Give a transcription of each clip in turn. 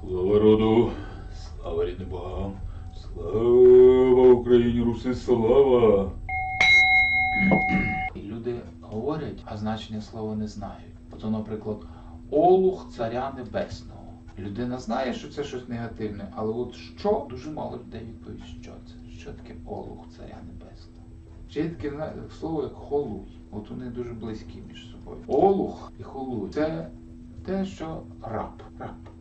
Слава роду, слава рідним богам, слава Україні, Руси, слава! Люди говорять, а значення слова не знають. Ото, наприклад, Олух царя небесного. Людина знає, що це щось негативне, але от що дуже мало людей відповість, що це. Що таке Олух царя небесного? Ще є таке слово як холуй. От вони дуже близькі між собою. Олух і холуй це те, що раб. раб.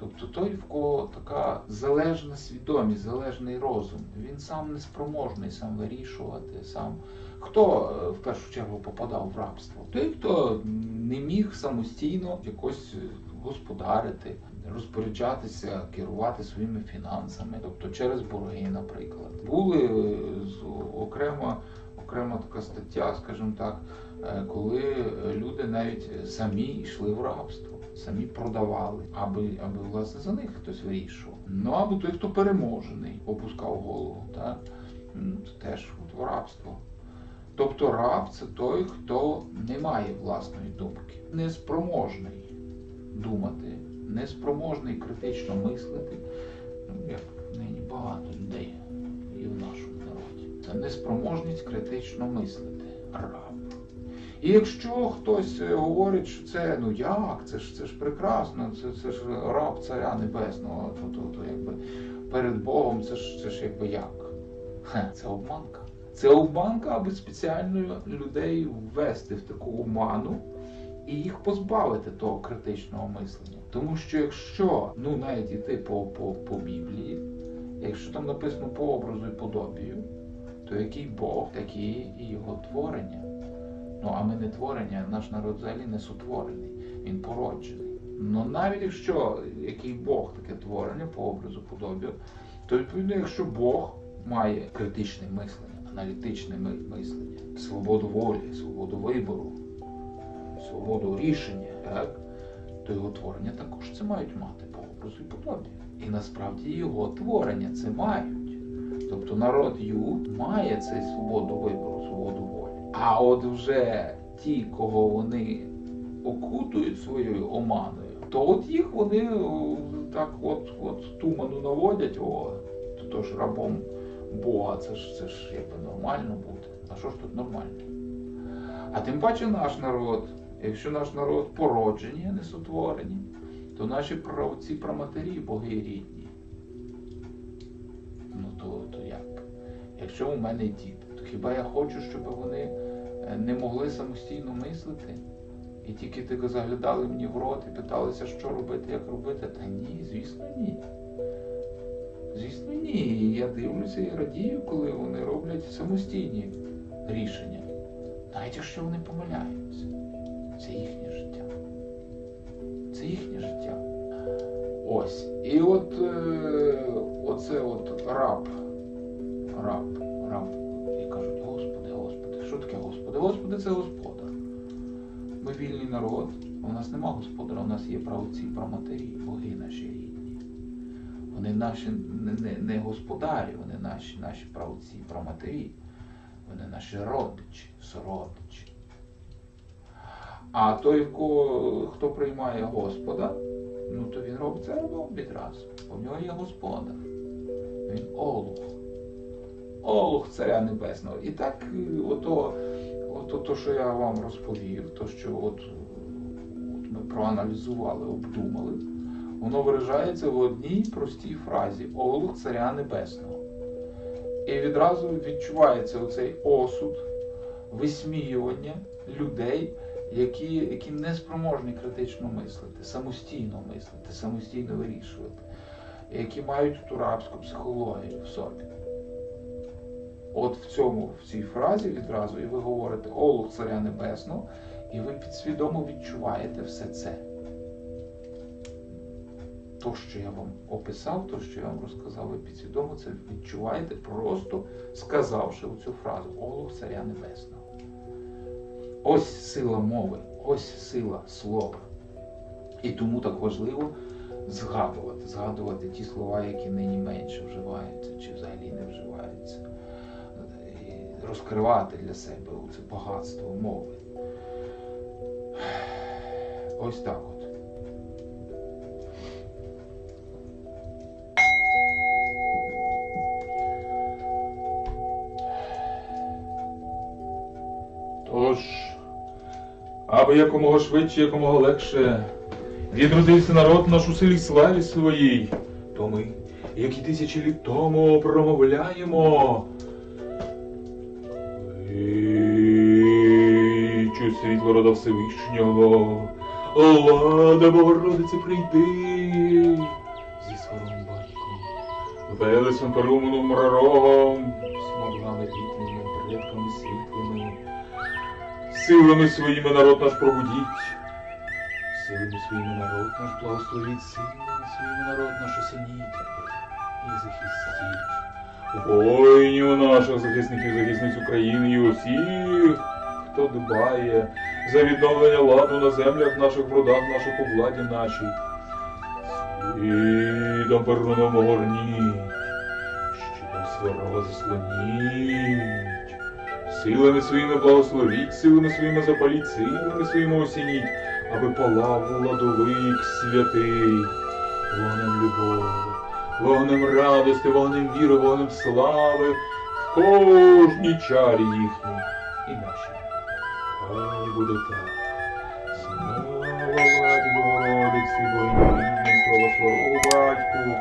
Тобто той, в кого така залежна свідомість, залежний розум, він сам не спроможний сам вирішувати, сам. Хто е, в першу чергу попадав в рабство? Той, хто не міг самостійно якось е, господарити, розпоряджатися, керувати своїми фінансами, тобто через борги, наприклад. Були е, окрема, окрема така стаття, скажімо так, коли люди навіть самі йшли в рабство, самі продавали, аби, аби власне за них хтось вирішував. Ну або той, хто переможений, опускав голову, так? Теж от рабство. Тобто раб це той, хто не має власної думки, неспроможний думати, неспроможний критично мислити. Ну, як нині багато людей і в нашому народі. Це неспроможність критично мислити. Раб. І якщо хтось е, говорить, що це ну як, це ж це ж прекрасно, це, це ж раб царя небесного, то, то, то якби перед Богом це ж це ж якби як? Хе, це обманка. Це обманка, аби спеціально людей ввести в таку оману і їх позбавити того критичного мислення. Тому що якщо ну навіть іти по, по, по Біблії, якщо там написано по образу і подобію, то який Бог, такі і його творення. Ну а ми не творення, наш народ взагалі не сотворений, він породжений. Ну навіть якщо який Бог таке творення по образу подобію, то відповідно, якщо Бог має критичне мислення, аналітичне мислення, свободу волі, свободу вибору, свободу рішення, так, то його творення також це мають мати по образу і подобію. І насправді його творення це мають. Тобто народ Юд має цей свободу вибору, свободу волі. А от вже ті, кого вони окутують своєю оманою, то от їх вони так от, от туману наводять, о, то, ж рабом Бога, це ж це ж якби нормально бути. А що ж тут нормально? А тим паче наш народ, якщо наш народ породжені, а не сотворені, то наші правці праматері боги рідні. Ну то, то як? Якщо у мене діти, то хіба я хочу, щоб вони е, не могли самостійно мислити? І тільки тільки заглядали мені в рот і питалися, що робити, як робити. Та ні, звісно, ні. Звісно, ні. Я дивлюся і радію, коли вони роблять самостійні рішення. Навіть якщо вони помиляються. Це їхнє життя. Це їхнє життя. Ось. І от е, оце от раб. Раб. Раб. І кажуть, Господи, Господи, що таке Господи? Господи, це Господар. Ми вільний народ, у нас нема господаря, у нас є правоці, праматері, боги наші рідні. Вони наші не, не, не господарі, вони наші, наші правоці, праматері, вони наші родичі, сородичі. А той, хто приймає Господа, ну то він робить це рабом відразу. В нього є господар. Він олух. Олух царя небесного. І так, е, ото, ото то, що я вам розповів, то, що от, от ми проаналізували, обдумали, воно виражається в одній простій фразі Олух царя небесного. І відразу відчувається оцей осуд, висміювання людей, які, які не спроможні критично мислити, самостійно мислити, самостійно вирішувати, які мають ту рабську психологію в собі. От в цьому, в цій фразі відразу, і ви говорите Олух Царя Небесного, і ви підсвідомо відчуваєте все це. То, що я вам описав, то, що я вам розказав, ви підсвідомо це відчуваєте, просто сказавши цю фразу Олух Царя Небесного. Ось сила мови, ось сила слова. І тому так важливо згадувати, згадувати ті слова, які нині менше вживаються, чи взагалі не вживаються розкривати для себе це багатство мови. Ось так от. Тож, аби якомога швидше, якомога легше відродився народ наш у силі славі своїй, то ми, як і тисячі літ тому, промовляємо. Світло рода Всевишнього, Лада Богородице, прийди зі сваром батьком, Велесом Перуманом Мрарогом, смоглами вітними, предками світлими, силами своїми народ наш пробудіть, силами своїми народ наш благословіть, силами своїми народ наш осеніть і захистіть. Воїнів наших захисників, захисниць України і усіх, хто дбає за відновлення ладу на землях наших, в родах наших, у владі нашій. Світом перуном огорніть, щитом сварога заслоніть, силами своїми благословіть, силами своїми запаліть, силами своїми осініть, аби палав владовик святий, вогнем любові, вогнем радости, вогнем віри, вогнем слави, в кожній чарі їхній і нашій. Хай буде так. Слава Богородиці, Богині, слава слава батьку,